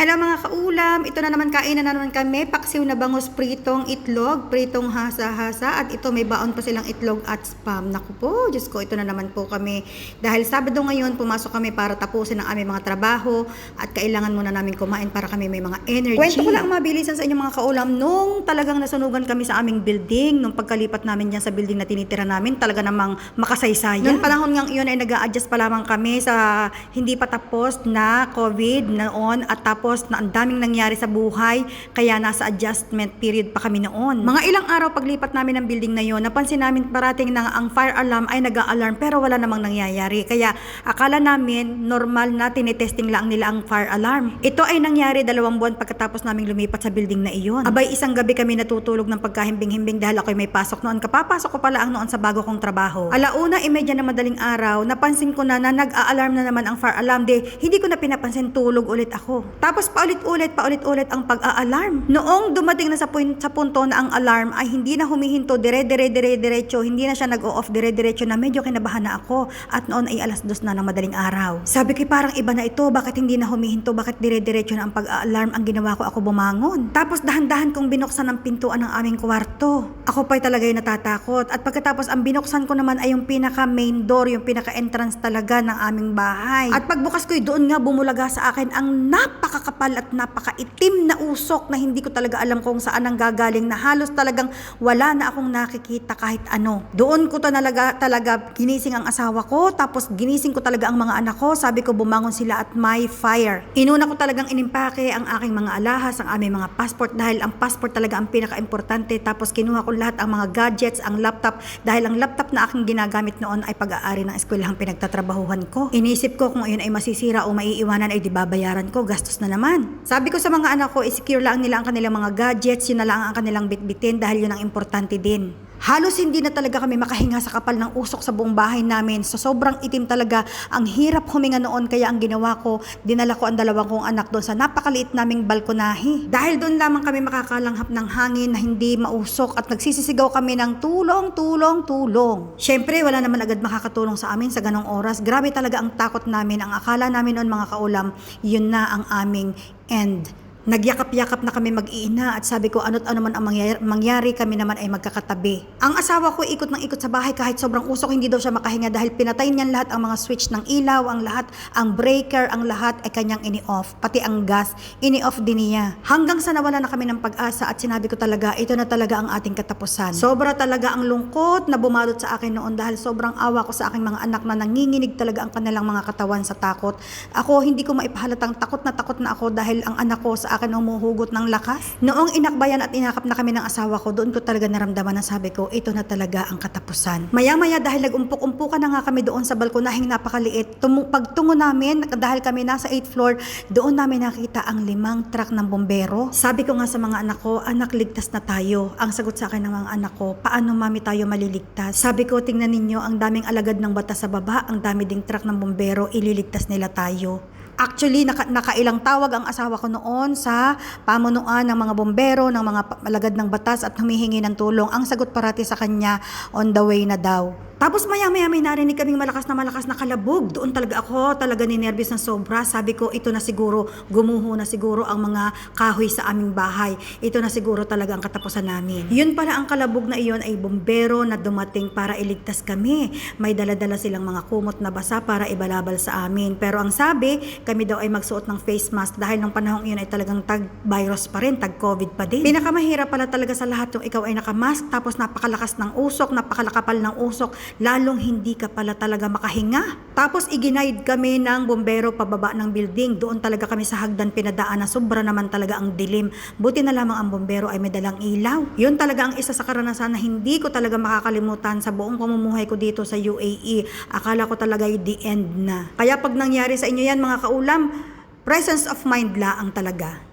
Hello mga kaulam, ito na naman kainan na naman kami, paksiw na bangus pritong itlog, pritong hasa-hasa at ito may baon pa silang itlog at spam. Naku po, Diyos ko, ito na naman po kami. Dahil Sabado ngayon, pumasok kami para tapusin ang aming mga trabaho at kailangan muna namin kumain para kami may mga energy. Kwento ko lang mabilisan sa inyo mga kaulam, nung talagang nasunugan kami sa aming building, nung pagkalipat namin dyan sa building na tinitira namin, talaga namang makasaysayan. Noong panahon ngang iyon ay nag adjust pa lamang kami sa hindi pa tapos na COVID noon at tapos na ang daming nangyari sa buhay kaya nasa adjustment period pa kami noon. Mga ilang araw paglipat namin ng building na yon, napansin namin parating na ang fire alarm ay nag-a-alarm pero wala namang nangyayari. Kaya akala namin normal na tinetesting lang nila ang fire alarm. Ito ay nangyari dalawang buwan pagkatapos naming lumipat sa building na iyon. Abay isang gabi kami natutulog ng pagkahimbing-himbing dahil ako'y may pasok noon. Kapapasok ko pala ang noon sa bago kong trabaho. Alauna, imedya na madaling araw, napansin ko na na nag-a-alarm na naman ang fire alarm. De, hindi ko na pinapansin tulog ulit ako. Tapos paulit-ulit, paulit-ulit ang pag-a-alarm. Noong dumating na sa, point, sa punto na ang alarm ay hindi na humihinto, dire-dire-dire-diretso, hindi na siya nag-o-off dire-diretso na medyo kinabahan na ako at noon ay alas dos na ng madaling araw. Sabi ko parang iba na ito, bakit hindi na humihinto, bakit dire-diretso na ang pag-a-alarm ang ginawa ko ako bumangon. Tapos dahan-dahan kong binuksan ang pintuan ng aming kwarto. Ako pa'y talaga'y natatakot at pagkatapos ang binuksan ko naman ay yung pinaka main door, yung pinaka entrance talaga ng aming bahay. At pagbukas ko doon nga bumulaga sa akin ang napakakapal at napakaitim na usok na hindi ko talaga alam kung saan ang gagaling na halos talagang wala na akong nakikita kahit ano. Doon ko talaga, talaga ginising ang asawa ko tapos ginising ko talaga ang mga anak ko. Sabi ko bumangon sila at may fire. Inuna ko talagang inimpake ang aking mga alahas, ang aming mga passport dahil ang passport talaga ang pinaka-importante. Tapos kinuha ko lahat ang mga gadgets, ang laptop dahil ang laptop na aking ginagamit noon ay pag-aari ng eskwelahang pinagtatrabahuhan ko. Inisip ko kung ayun ay masisira o maiiwanan ay di babayaran ko, gastos na naman. Sabi ko sa mga anak ko, i-secure lang nila ang kanilang mga gadgets, yun na lang ang kanilang bitbitin dahil yun ang importante din. Halos hindi na talaga kami makahinga sa kapal ng usok sa buong bahay namin. So sobrang itim talaga. Ang hirap huminga noon kaya ang ginawa ko, dinala ko ang dalawang kong anak doon sa napakaliit naming balkonahe. Dahil doon lamang kami makakalanghap ng hangin na hindi mausok at nagsisisigaw kami ng tulong, tulong, tulong. Siyempre wala naman agad makakatulong sa amin sa ganong oras. Grabe talaga ang takot namin. Ang akala namin noon mga kaulam, yun na ang aming end. Nagyakap-yakap na kami mag-iina at sabi ko ano't ano man ang mangyari, mangyari kami naman ay magkakatabi. Ang asawa ko ikot ng ikot sa bahay kahit sobrang usok hindi daw siya makahinga dahil pinatay niyan lahat ang mga switch ng ilaw, ang lahat, ang breaker, ang lahat ay kanyang ini-off. Pati ang gas, ini-off din niya. Hanggang sa nawala na kami ng pag-asa at sinabi ko talaga ito na talaga ang ating katapusan. Sobra talaga ang lungkot na bumalot sa akin noon dahil sobrang awa ko sa aking mga anak na nanginginig talaga ang kanilang mga katawan sa takot. Ako hindi ko maipahalatang takot na takot na ako dahil ang anak ko sa akin humuhugot ng lakas. Noong inakbayan at inakap na kami ng asawa ko, doon ko talaga naramdaman na sabi ko, ito na talaga ang katapusan. Maya-maya dahil nag-umpok-umpukan na nga kami doon sa balkonahing napakaliit, tumu- pagtungo namin, dahil kami nasa 8th floor, doon namin nakita ang limang truck ng bombero. Sabi ko nga sa mga anak ko, anak ligtas na tayo. Ang sagot sa akin ng mga anak ko, paano mami tayo maliligtas? Sabi ko, tingnan ninyo, ang daming alagad ng bata sa baba, ang dami ding truck ng bombero, ililigtas nila tayo. Actually, naka, nakailang tawag ang asawa ko noon sa pamunuan ng mga bombero, ng mga pa- alagad ng batas at humihingi ng tulong. Ang sagot parati sa kanya, on the way na daw. Tapos maya-maya may narinig kaming malakas na malakas na kalabog. Doon talaga ako, talaga ninervyos ng sobra. Sabi ko, ito na siguro, gumuho na siguro ang mga kahoy sa aming bahay. Ito na siguro talaga ang katapusan namin. Yun pala ang kalabog na iyon ay bombero na dumating para iligtas kami. May daladala silang mga kumot na basa para ibalabal sa amin. Pero ang sabi, kami daw ay magsuot ng face mask dahil ng panahong iyon ay talagang tag-virus pa rin, tag-COVID pa din. Pinakamahirap pala talaga sa lahat yung ikaw ay nakamask tapos napakalakas ng usok, napakalakapal ng usok, lalong hindi ka pala talaga makahinga. Tapos iginaid kami ng bombero pababa ng building. Doon talaga kami sa hagdan pinadaan na sobra naman talaga ang dilim. Buti na lamang ang bombero ay may dalang ilaw. Yun talaga ang isa sa karanasan na hindi ko talaga makakalimutan sa buong pamumuhay ko dito sa UAE. Akala ko talaga yung the end na. Kaya pag nangyari sa inyo yan mga kaulam, presence of mind la ang talaga.